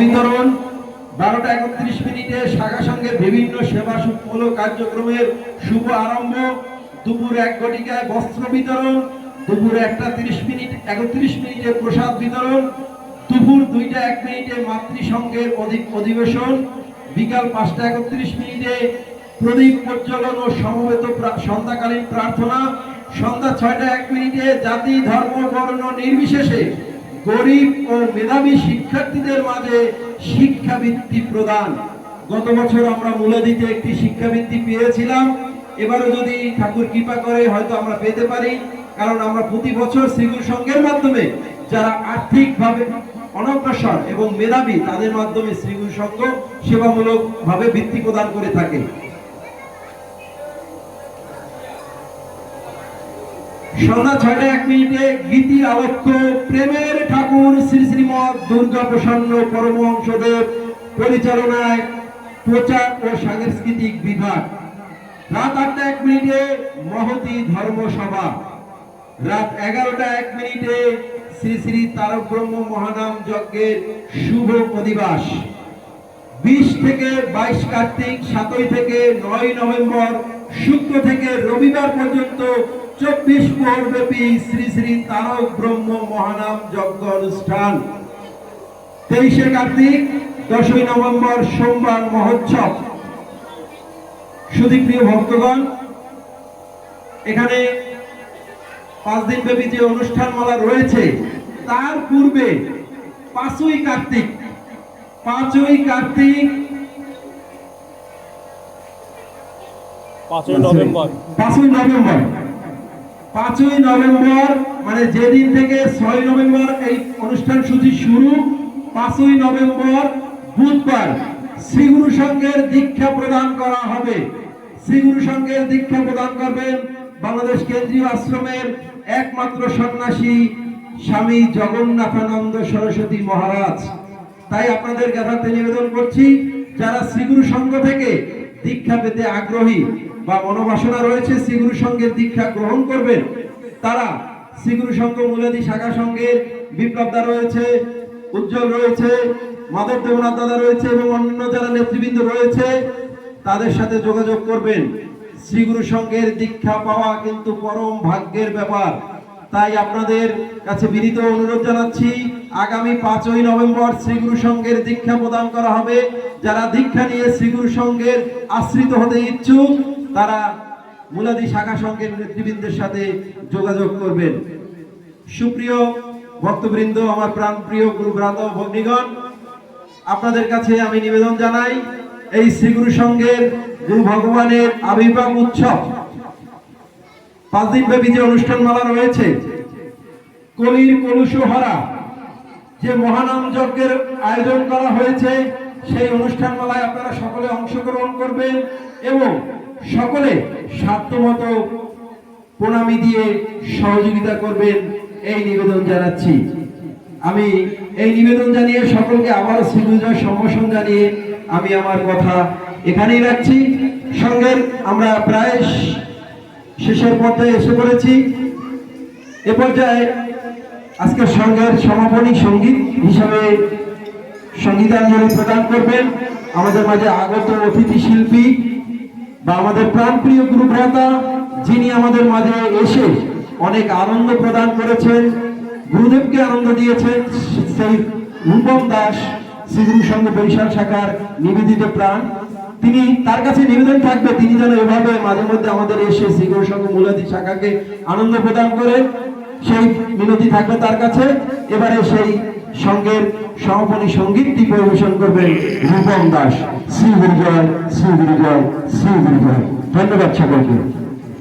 বিতরণ, বারোটা একত্রিশ মিনিটে শাখা বিভিন্ন কার্যক্রমের শুভ আরম্ভ। দুপুর এক ঘটিকায় বস্ত্র বিতরণ, দুপুর একটা তিরিশ মিনিট, একত্রিশ মিনিটে প্রসাদ বিতরণ, দুপুর দুইটা এক মিনিটে মাতৃসংঘের অধিবেশন, বিকাল পাঁচটা একত্রিশ মিনিটে প্রদীপ প্রজ্বলন ও সমবেত সন্ধ্যাকালীন প্রার্থনা, সন্ধ্যা ছয়টা এক মিনিটে জাতি, ধর্ম, বর্ণ নির্বিশেষে গরিব ও মেধাবী শিক্ষার্থীদের মাঝে শিক্ষাবৃত্তি প্রদান। গত বছর আমরা মূলাদিতে একটি শিক্ষাবৃত্তি পেয়েছিলাম। এবারও যদি ঠাকুর কৃপা করে, হয়তো আমরা পেতে পারি। কারণ আমরা প্রতি বছর শ্রীগুরু সংঘের মাধ্যমে যারা আর্থিকভাবে অনগ্রসর এবং মেধাবী, তাদের মাধ্যমে শ্রীগুরু সংঘ সেবামূলক ভাবে বৃত্তি প্রদান করে থাকে। সন্ধ্যা ছয়টা এক মিনিটে গীতি আলোক্য প্রেমের ঠাকুর শ্রী শ্রীমৎ দুর্গা প্রসন্ন পরমহংসদেব পরিচালনায় প্রচার ও সাংস্কৃতিক বিভাগ। রাত আটটা এক মিনিটে মহতি ধর্মসভা। রাত এগারোটা এক মিনিটে শ্রী শ্রী তারক ব্রহ্ম মহানাম যজ্ঞের শুভ অধিবাস। বিশ থেকে বাইশ কার্তিক, সাতই থেকে নয় নভেম্বর, শুক্র থেকে রবিবার পর্যন্ত চব্বিশ প্রহর ব্যাপী শ্রী শ্রী তারক ব্রহ্ম মহানাম যজ্ঞ অনুষ্ঠান। তেইশে কার্তিক দশই নভেম্বর সোমবার মহোৎসব। সুদীপ্রিয় ভক্তগণ এখানে পাঁচ দিন ব্যাপী যে অনুষ্ঠানমালা রয়েছে তার পূর্বে পাঁচই কার্তিক পাঁচই কার্তিক পাঁচই নভেম্বর। পাঁচই নভেম্বর। পাঁচই নভেম্বর মানে যেদিন থেকে ছয় নভেম্বর এই অনুষ্ঠান সূচি শুরু, পাঁচই নভেম্বর বুধবার শ্রীগুরু সংঘের দীক্ষা প্রদান করা হবে। শ্রীগুরু সংঘের দীক্ষা প্রদান করবেন বাংলাদেশ কেন্দ্রীয় আশ্রমের একমাত্র সন্ন্যাসী স্বামী জগন্নাথানন্দ সরস্বতী মহারাজ। তাই আপনাদের কাছে নিবেদন করছি, যারা শ্রীগুরু সংঘ থেকে দীক্ষা পেতে আগ্রহী বা মনোবাসনা রয়েছে, শ্রীগুরু সংঘের দীক্ষা গ্রহণ করবেন। তারা শ্রীগুরু সংঘ, মূলাদি শাখা সংঘের বিপ্লবদা রয়েছে, উজ্জ্বল রয়েছে, মাধব দেবনাথ দাদা রয়েছে এবং অন্যান্য যারা নেতৃবৃন্দ রয়েছে, তাদের সাথে যোগাযোগ করবেন। শ্রীগুরু সংঘের দীক্ষা পাওয়া কিন্তু পরম ভাগ্যের ব্যাপার। তাই আপনাদের কাছে বিনীত অনুরোধ জানাচ্ছি, আগামী পাঁচই নভেম্বর শ্রীগুরু সংঘের দীক্ষা প্রদান করা হবে। যারা দীক্ষা নিয়ে শ্রীগুরু সংঘের আশ্রিত হতে ইচ্ছুক তারা মুলাদি শাখা সংঘের নেতৃবৃন্দের সাথে যোগাযোগ করবেন। সুপ্রিয় ভক্তবৃন্দ, আমার প্রাণপ্রিয় গুরু ভ্রাত ভগ্নিগণ, আপনাদের কাছে আমি নিবেদন জানাই, এই শ্রীগুরু সংঘের গুরু ভগবানের আবির্ভাব উৎসব। পাঁচ দিন ব্যাপী যে অনুষ্ঠানমালা রয়েছে, কলির কলুষ হরা যে মহানাম যজ্ঞের আয়োজন করা হয়েছে, সেই অনুষ্ঠানমালায় আপনারা সকলে অংশগ্রহণ করবেন। এবং সকলে সাধ্যমতো প্রণামী দিয়ে সহযোগিতা করবেন এই নিবেদন জানাচ্ছি। আমি এই নিবেদন জানিয়ে সকলকে আবার শ্রীগুজয় সম্ভাষণ জানিয়ে আমি আমার কথা এখানেই রাখছি। সঙ্গের আমরা প্রায় শেষের পর্যায়ে এসে পড়েছি। এ পর্যায়ে আজকের সংঘের সমাপনী সংগীত হিসাবে সঙ্গীতাঞ্জলি প্রদান করবেন। আমাদের মাঝে আগত অতিথি শিল্পী বা আমাদের প্রাণপ্রিয় গুরু ভ্রাতা যিনি আমাদের মাঝে এসে অনেক আনন্দ প্রদান করেছেন, গুরুদেবকে আনন্দ দিয়েছেন, সেই রূপম দাস, শ্রীগুরু সংঘ বৈশাখ শাখার নিবেদিত প্রাণ। তিনি তার কাছে নিবেদন থাকবে, তিনি যেন এভাবে মাঝে মধ্যে আমাদের এসে শ্রীগুরু সংঘ মূলাদি শাখাকে আনন্দ প্রদান করে সেই মিনতি থাকবে তার কাছে। এবারে সেই সঙ্গের সমাপনী সঙ্গীতটি পরিবেশন করবেন রূপম দাস। শ্রী গুরুজয় শ্রী গুরুজয় শ্রী গুরুজয়। ধন্যবাদ সকলকে।